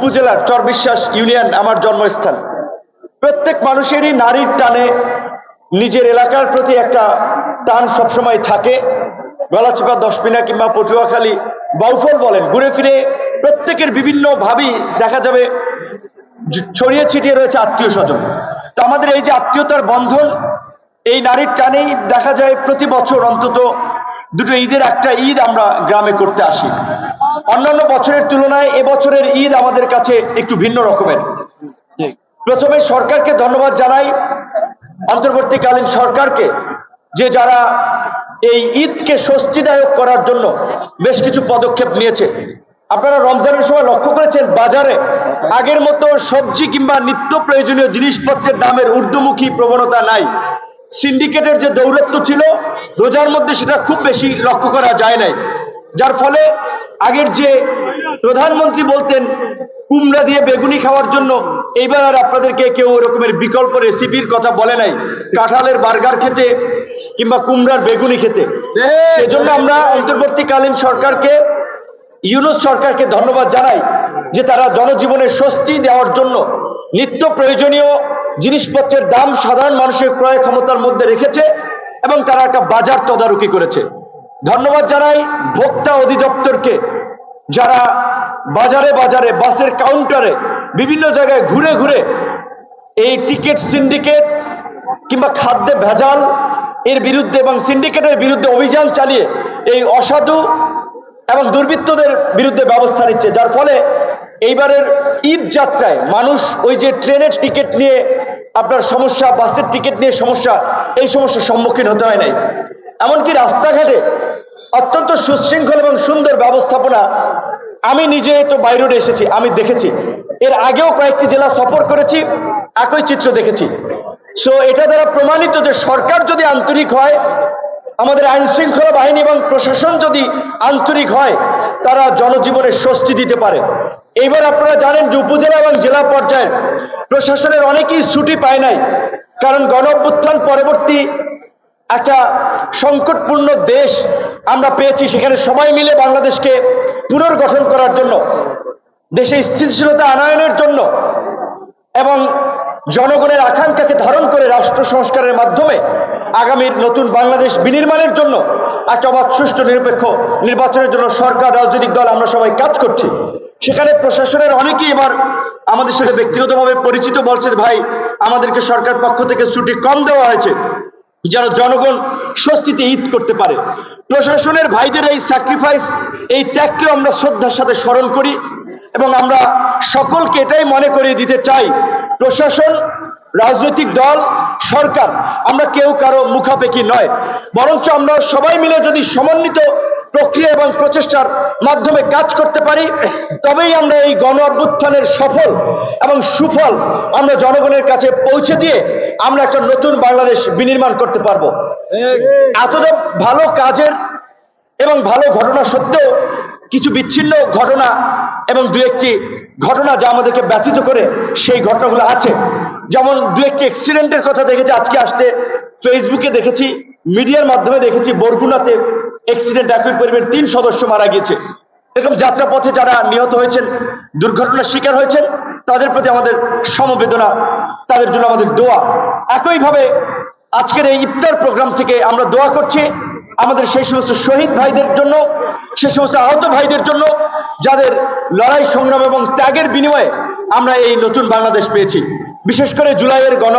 উপজেলার চরবিশ্বাস ইউনিয়ন আমার জন্মস্থান। প্রত্যেক মানুষেরই নারীর টানে নিজের এলাকার প্রতি একটা টান সবসময় থাকে। গলাচিপা দশমিনা কিংবা পটুয়াখালী বাউফল বলেন, ঘুরে ফিরে প্রত্যেকের বিভিন্ন ভাবেই দেখা যাবে ছড়িয়ে ছিটিয়ে রয়েছে আত্মীয় স্বজন। তো আমাদের এই যে আত্মীয়তার বন্ধন, এই নারীর টানেই দেখা যায় প্রতি বছর অন্তত দুটো ঈদের একটা ঈদ আমরা গ্রামে করতে আসি। অন্যান্য বছরের তুলনায় এবছরের ঈদ আমাদের কাছে একটু ভিন্ন রকমের। প্রথমে সরকারকে ধন্যবাদ জানাই। অন্তর্বর্তীকালীন সরকারকে যে যারা এই ঈদকে স্বস্তিদায়ক করার জন্য বেশ কিছু পদক্ষেপ নিয়েছে। আপনারা রমজানের সময় লক্ষ্য করেছেন বাজারে আগের মতো সবজি কিংবা নিত্য প্রয়োজনীয় জিনিসপত্রের দামের ঊর্ধ্বমুখী প্রবণতা নাই। সিন্ডিকেটের যে দৌরত্ব ছিল রোজার মধ্যে সেটা খুব বেশি লক্ষ্য করা যায় নাই। যার ফলে আগের যে প্রধানমন্ত্রী বলতেন, কুমড়া দিয়ে বেগুনি খাওয়ার জন্য, এইবার আর আপনাদেরকে কেউ এরকমের বিকল্প রেসিপির কথা বলে নাই। কাঁঠালের বার্গার খেতে কিংবা কুমড়ার বেগুনি খেতে। সেজন্য আমরা অন্তর্বর্তীকালীন সরকারকে, ইউনুস সরকারকে ধন্যবাদ জানাই যে তারা জনজীবনের স্বস্তি দেওয়ার জন্য নিত্য প্রয়োজনীয় জিনিসপত্রের দাম সাধারণ মানুষের ক্রয় ক্ষমতার মধ্যে রেখেছে এবং তারা একটা বাজার তদারকি করেছে। ধন্যবাদ জানাই ভোক্তা অধিদপ্তরকে, যারা বাজারে বাজারে, বাসের কাউন্টারে, বিভিন্ন জায়গায় ঘুরে ঘুরে এই টিকিট সিন্ডিকেট কিংবা খাদ্যে ভেজাল এর বিরুদ্ধে এবং সিন্ডিকেটের বিরুদ্ধে অভিযান চালিয়ে এই অসাধু এবং দুর্বৃত্তদের বিরুদ্ধে ব্যবস্থা নিচ্ছে। যার ফলে এইবারের ঈদ যাত্রায় মানুষ ওই যে ট্রেনের টিকিট নিয়ে আপনার সমস্যা, বাসের টিকিট নিয়ে সমস্যা, এই সমস্যার সম্মুখীন হতে হয় নাই। এমনকি রাস্তাঘাটে অত্যন্ত সুশৃঙ্খল এবং সুন্দর ব্যবস্থাপনা আমি নিজে তো বাইরে এসেছি, আমি দেখেছি। এর আগেও কয়েকটি জেলা সফর করেছি, একই চিত্র দেখেছি। সো এটা দ্বারা প্রমাণিত যে সরকার যদি আন্তরিক হয়, আমাদের আইন শৃঙ্খলা বাহিনী এবং প্রশাসন যদি আন্তরিক হয়, তারা জনজীবনে স্বস্তি দিতে পারে। এইবার আপনারা জানেন যে উপজেলা এবং জেলা পর্যায়ের প্রশাসনের অনেকেই ছুটি পায় নাই, কারণ গণ পরবর্তী একটা সংকটপূর্ণ দেশ আমরা পেয়েছি, সেখানে সবাই মিলে বাংলাদেশকে পুনর্গঠন করার জন্য, দেশে স্থিতিশীলতা আনয়নের জন্য, এবং জনগণের আকাঙ্ক্ষাকে ধারণ করে রাষ্ট্র সংস্কারের মাধ্যমে আগামীর নতুন বাংলাদেশ বিনির্মাণের জন্য একটা অবাধ সুষ্ঠু নিরপেক্ষ নির্বাচনের জন্য সরকার, রাজনৈতিক দল আমরা সবাই কাজ করছি। সেখানে প্রশাসনের অনেকেই এবার আমাদের সাথে ব্যক্তিগতভাবে পরিচিত বলছে ভাই, আমাদেরকে সরকার পক্ষ থেকে ছুটি কম দেওয়া হয়েছে। যেন জনগণ স্বস্তিতে ঈদ করতে পারে। প্রশাসনের ভাইদের এই স্যাক্রিফাইস এই ত্যাগকে আমরা শ্রদ্ধার সাথে স্মরণ করি এবং আমরা সকলকে এটাই মনে করিয়ে দিতে চাই, প্রশাসন, রাজনৈতিক দল, সরকার, আমরা কেউ কারও মুখাপেক্ষি নয়, বরঞ্চ আমরা সবাই মিলে যদি সমন্বিত প্রক্রিয়া এবং প্রচেষ্টার মাধ্যমে কাজ করতে পারি, তবেই আমরা এই গণ অভ্যুত্থানের সফল এবং সুফল আমরা জনগণের কাছে পৌঁছে দিয়ে আমরা একটা নতুন বাংলাদেশ বিনির্মাণ করতে পারব। এতটা ভালো কাজের এবং ভালো ঘটনা সত্ত্বেও কিছু বিচ্ছিন্ন ঘটনা এবং দু একটি ঘটনা যা আমাদেরকে ব্যথিত করে, সেই ঘটনাগুলো আছে। যেমন দু একটি অ্যাক্সিডেন্টের কথা দেখেছি, আজকে আসতে ফেসবুকে দেখেছি মিডিয়ার মাধ্যমে দেখেছি, বরগুনাতে অ্যাক্সিডেন্ট একই পরিমাণ তিন সদস্য মারা গিয়েছে। এরকম যাত্রাপথে যারা নিহত হয়েছেন, দুর্ঘটনার শিকার হয়েছেন, তাদের প্রতি আমাদের সমবেদনা, তাদের জন্য আমাদের দোয়া। একইভাবে আজকের এই ইফতার প্রোগ্রাম থেকে আমরা দোয়া করছি আমাদের সেই সমস্ত শহীদ ভাইদের জন্য সেই সমস্ত আহত ভাইদের জন্য, যাদের লড়াই সংগ্রাম এবং ত্যাগের বিনিময়ে আমরা এই নতুন বাংলাদেশ পেয়েছি। বিশেষ করে জুলাইয়ের গণ